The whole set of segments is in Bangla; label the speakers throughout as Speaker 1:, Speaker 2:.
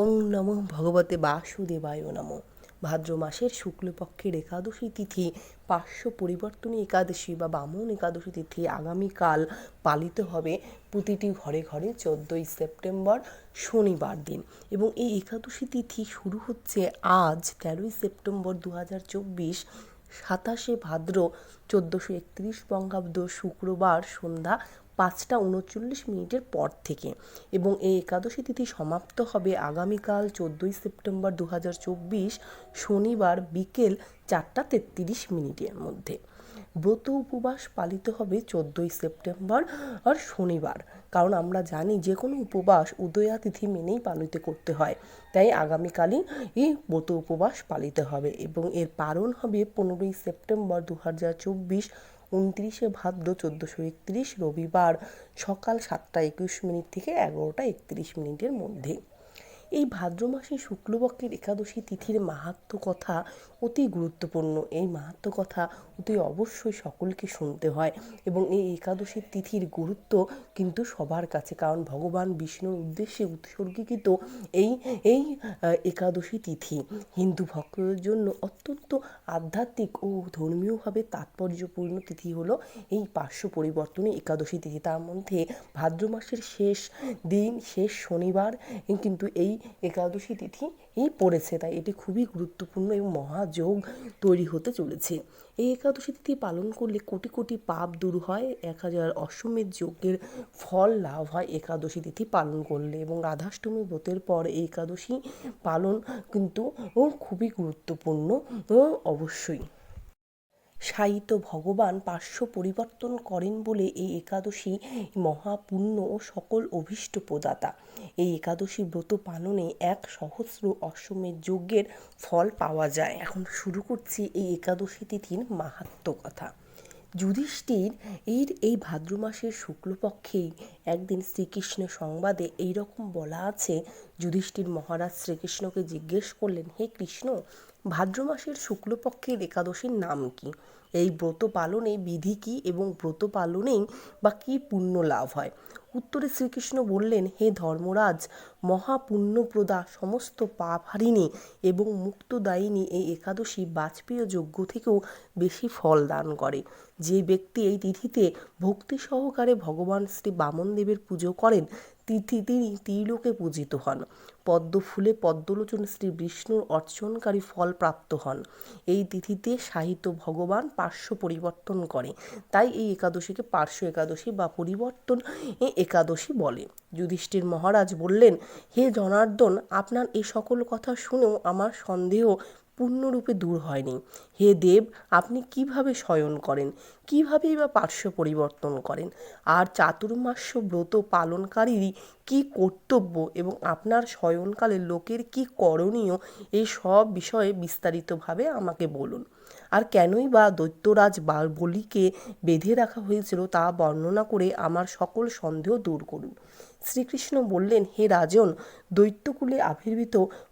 Speaker 1: ওং নমঃ ভগবতে বাসুদেবায় নমঃ। ভাদ্র মাসের শুক্লপক্ষের একাদশী তিথি, পার্শ্ব পরিবর্তনী একাদশী বা বামন একাদশী তিথি আগামীকাল পালিত হবে প্রতিটি ঘরে ঘরে চোদ্দোই সেপ্টেম্বর শনিবার দিন। এবং এই একাদশী তিথি শুরু হচ্ছে আজ, তেরোই সেপ্টেম্বর দু হাজার চব্বিশ সাতাশে ভাদ্র চোদ্দোশো একত্রিশ বঙ্গাব্দ শুক্রবার সন্ধ্যা পাঁচটা উনচল্লিশ মিনিটের পর থেকে এবং এই একাদশী তিথি সমাপ্ত হবে আগামীকাল চোদ্দোই সেপ্টেম্বর দু হাজার চব্বিশ শনিবার বিকেল চারটা তেত্রিশ মিনিটের মধ্যে। ব্রত উপবাস পালিত হবে চোদ্দোই সেপ্টেম্বর আর শনিবার। কারণ আমরা জানি যে কোনো উপবাস উদয়া তিথি মেনেই পালিত করতে হয়। তাই আগামীকালই এই ব্রত উপবাস পালিত হবে এবং এর পালন হবে পনেরোই সেপ্টেম্বর দু হাজার চব্বিশ, উনত্রিশে ভাদ্র চোদ্দোশো একত্রিশ রবিবার সকাল সাতটা একুশ মিনিট থেকে এগারোটা একত্রিশ মিনিটের মধ্যে। এই ভাদ্র মাসে শুক্লপক্ষের একাদশী তিথির মাহাত্ম কথা অতি গুরুত্বপূর্ণ। এই মাহাত্ম কথা অতি অবশ্যই সকলকে শুনতে হয় এবং এই একাদশীর তিথির গুরুত্ব কিন্তু সবার কাছে, কারণ ভগবান বিষ্ণুর উদ্দেশ্যে উৎসর্গীকৃত এই এই একাদশী তিথি। হিন্দু ভক্তদের জন্য অত্যন্ত আধ্যাত্মিক ও ধর্মীয়ভাবে তাৎপর্যপূর্ণ তিথি হলো এই পার্শ্ব পরিবর্তনী একাদশী তিথি। তার মধ্যে ভাদ্র মাসের শেষ দিন, শেষ শনিবার, কিন্তু এই একাদশী তিথি এই পড়েছে, তাই এটি খুবই গুরুত্বপূর্ণ এবং মহাযোগ তৈরি হতে চলেছে। এই একাদশী তিথি পালন করলে কোটি কোটি পাপ দূর হয়, এক হাজার অশ্বমেধ যজ্ঞের ফল লাভ হয় একাদশী তিথি পালন করলে এবং রাধাষ্টমী ব্রতের পর এই একাদশী পালন কিন্তু খুবই গুরুত্বপূর্ণ, অবশ্যই। সাহিত্য ভগবান পার্শ্ব পরিবর্তন করেন বলে এই একাদশী মহাপুণ্য ও সকল অভীষ্ট প্রদাতা। এই একাদশী ব্রত পালনে এক সহস্র অশ্বমেধ যজ্ঞের ফল পাওয়া যায়। এখন শুরু করছি এই একাদশী তিথির মাহাত্ম কথা। যুধিষ্ঠির এর এই ভাদ্র মাসের শুক্লপক্ষেই একদিন শ্রীকৃষ্ণের সংবাদে এই রকম বলা আছে, যুধিষ্ঠির মহারাজ শ্রীকৃষ্ণকে জিজ্ঞেস করলেন, হে কৃষ্ণ ভাদ্র মাসের শুক্লপক্ষের একাদশীর নাম কি? এই ব্রত পালনে বিধি কি এবং ব্রত পালনেই বা কী পুণ্য লাভ হয়? উত্তরে শ্রীকৃষ্ণ বললেন, হে ধর্মরাজ, মহাপুণ্যপ্রদা সমস্ত পাপ হারিণী এবং মুক্তদায়িনী এই একাদশী বাজপেয় যজ্ঞ থেকেও বেশি ফল দান করে। যে ব্যক্তি এই তিথিতে ভক্তি সহকারে ভগবান শ্রী বামনদেবের পুজো করেন তিথি তিনি ত্রিলোকে পূজিত হন। পদ্ম ফুলে পদ্মলোচন শ্রী বিষ্ণুর অর্চনকারী ফল প্রাপ্ত হন। এই তিথিতে সাহিত্য ভগবান পার্শ্ব পরিবর্তন করে। তাই এই একাদশীকে পার্শ্ব একাদশী বা পরিবর্তন একাদশী বলে। যুধিষ্ঠির মহারাজ বললেন, হে জনার্দন, আপনার এই সকল কথা শুনেও আমার সন্দেহ পূর্ণরূপে দূর হয়নি। হে দেব, আপনি কীভাবে শয়ন করেন? কিভাবেই বা পার্শ্ব পরিবর্তন করেন? আর চাতুর্মাস্য ব্রত পালনকারীরই কি কর্তব্য এবং আপনার শয়নকালে লোকের কি করণীয়? এই সব বিষয়ে বিস্তারিতভাবে আমাকে বলুন। আর কেনই বা দৈত্যরাজ বা বলিকে বেঁধে রাখা হয়েছিল তা বর্ণনা করে আমার সকল সন্দেহ দূর করুন। শ্রীকৃষ্ণ বললেন, হে রাজন, দৈত্যকুলে আবির্ভূত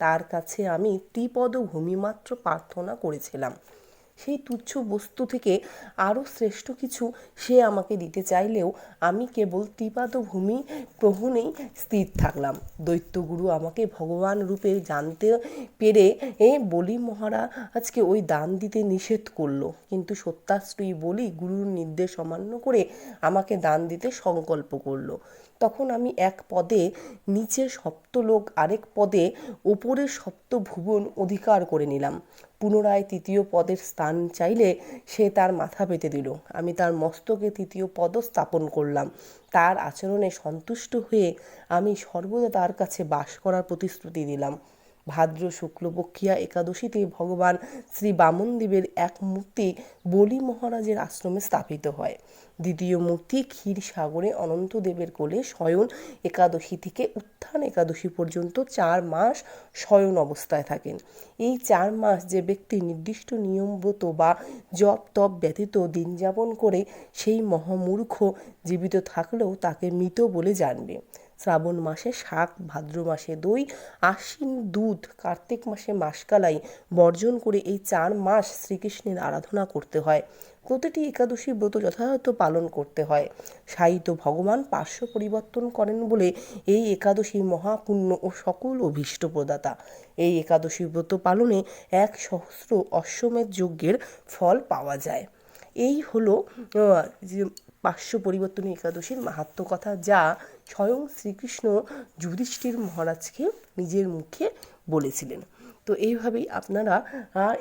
Speaker 1: তার কাছে আমি ত্রিপদ ভূমিমাত্র প্রার্থনা করেছিলাম। সেই তুচ্ছ বস্তু থেকে আরও শ্রেষ্ঠ কিছু সে আমাকে দিতে চাইলেও আমি কেবল ত্রিপাদ ভূমি প্রহণেই স্থির থাকলাম। দৈত্যগুরু আমাকে ভগবান রূপে জানতে পেরে, এ বলি মহারাজকে ওই দান দিতে নিষেধ করল। কিন্তু সত্যাশ্রয়ী বলি গুরুর নির্দেশ অমান্য করে আমাকে দান দিতে সংকল্প করল। তখন আমি এক পদে নিচে সপ্তলোক আরেক পদে, ওপরের সপ্তভুবন অধিকার করে নিলাম। পুনরায় তৃতীয় পদের স্থান চাইলে সে তার মাথা পেতে দিল। আমি তার মস্তকে তৃতীয় পদ স্থাপন করলাম। তার আচরণে সন্তুষ্ট হয়ে আমি সর্বদা তার কাছে বাস করার প্রতিশ্রুতি দিলাম। ভাদ্র শুক্লপক্ষিয়া একাদশীতে ভগবান শ্রী বামনদেবের এক মূর্তি বলি মহারাজের আশ্রমে স্থাপিত হয়। দ্বিতীয় মূর্তি ক্ষীরসাগরে অনন্তদেবের কোলে শয়ন একাদশী থেকে উত্থান একাদশী পর্যন্ত চার মাস শয়ন অবস্থায় থাকেন। এই চার মাস যে ব্যক্তি নির্দিষ্ট নিয়মব্রত বা জপ তপ ব্যতীত দিন যাপন করে সেই মহামূর্খ জীবিত থাকলেও তাকে মৃত বলে জানবে। শ্রাবণ মাসে শাক, ভাদ্র মাসে দই, আশ্বিন দুধ, কার্তিক মাসে মাসকালাই বর্জন করে এই চার মাস শ্রীকৃষ্ণের আরাধনা করতে হয়। প্রতিটি একাদশী ব্রত যথাযথ পালন করতে হয়। সাহিত্য ভগবান পার্শ্ব পরিবর্তন করেন বলে এই একাদশী মহাপুণ্য ও সকল অভীষ্ট প্রদাতা। এই একাদশী ব্রত পালনে এক সহস্র অশ্বমেধ যজ্ঞের ফল পাওয়া যায়। এই হলো পার্শ্ব পরিবর্তনী একাদশীর মাহাত্ম কথা যা স্বয়ং শ্রীকৃষ্ণ যুধিষ্ঠির মহারাজকে নিজের মুখে বলেছিলেন। তো এইভাবেই আপনারা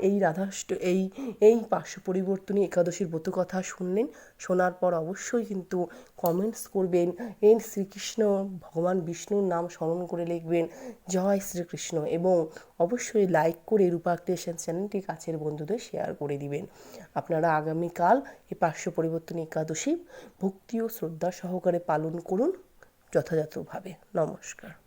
Speaker 1: এই রাধাষ্ট, এই এই পার্শ্ব পরিবর্তনী একাদশীর ব্রত কথা শুনলেন। শোনার পর অবশ্যই কিন্তু কমেন্টস করবেন। এই শ্রীকৃষ্ণ ভগবান বিষ্ণুর নাম স্মরণ করে লিখবেন, জয় শ্রীকৃষ্ণ এবং অবশ্যই লাইক করে রূপা ক্রিয়েশন চ্যানেলটি কাছের বন্ধুদের শেয়ার করে দিবেন। আপনারা আগামীকাল এই পার্শ্ব পরিবর্তনী একাদশী ভক্তি ও শ্রদ্ধা সহকারে পালন করুন যথাযথভাবে। নমস্কার।